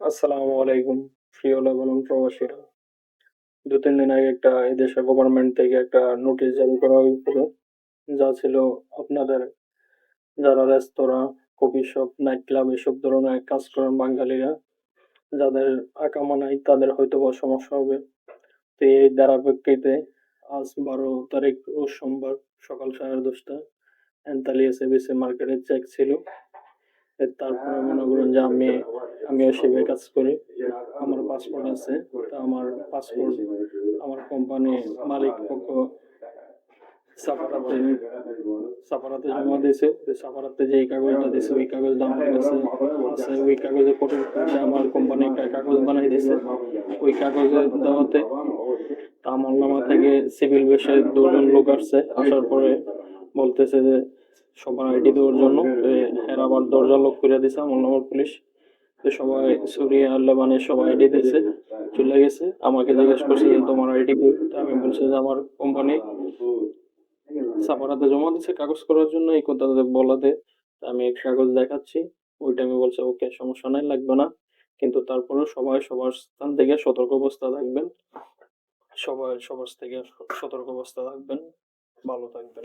আসসালামু আলাইকুম, প্রিয় এবং প্রবাসীরা। দু, তিন দিন আগে একটা এদেশের গভর্নমেন্ট থেকে একটা নোটিশ জারি করা হয়েছিল, যা ছিল আপনাদের যারা রেস্তোরাঁ কফি শপ নাইট ক্লাব এসব ধরনের কাজ করেন বাঙালিরা, যাদের আকামা নাই, তাদের হয়তো বা সমস্যা হবে। তো এই ধারাপ্রেক্ষিতে আজ বারো তারিখ রোজ সোমবার সকাল সাড়ে দশটা এনতালিয়া সেবিসি মার্কেটে চেক ছিল। তারপরে মনে করুন যে আমি আমি সেবে কাজ করি। আমার পাসপোর্ট আছে। আমার পাসপোর্ট আমার কোম্পানি মালিক পক্ষ সাফারাতে সাফারাতে জমা দিয়েছে। সাফারাতে যে কাগজটা দিয়েছে, ওই কাগজটা আমার কাছে আছে। ওই কাগজে ফটো আমার কোম্পানি একটা কাগজ বানাই দিয়েছে। ওই কাগজে দেওয়াতে তা আমার নামা থেকে সিভিল বেশে দুজন লোক আসছে। আসার পরে বলতেছে যে সবার আইডি দেওয়ার জন্য এরা আবার দরজা লক করে দিছে আমার নামার পুলিশ। তো সবাই, সুরিয়া আল্লাহ মানে সবাই আইডি দিয়েছে চলে গেছে। আমাকে জিজ্ঞেস করছে তোমার আইডি আমি বলছি যে, আমার কোম্পানি সাফারাতে জমা দিচ্ছে কাগজ করার জন্য, এই কথা বলাতে। আমি কাগজ দেখাচ্ছি, ওইটা আমি বলছি, ওকে, সমস্যা নাই, লাগবে না। কিন্তু তারপরেও সবাই সবার স্থান থেকে সতর্ক অবস্থা থাকবেন। সবাই সবার থেকে সতর্ক অবস্থা থাকবেন, ভালো থাকবেন।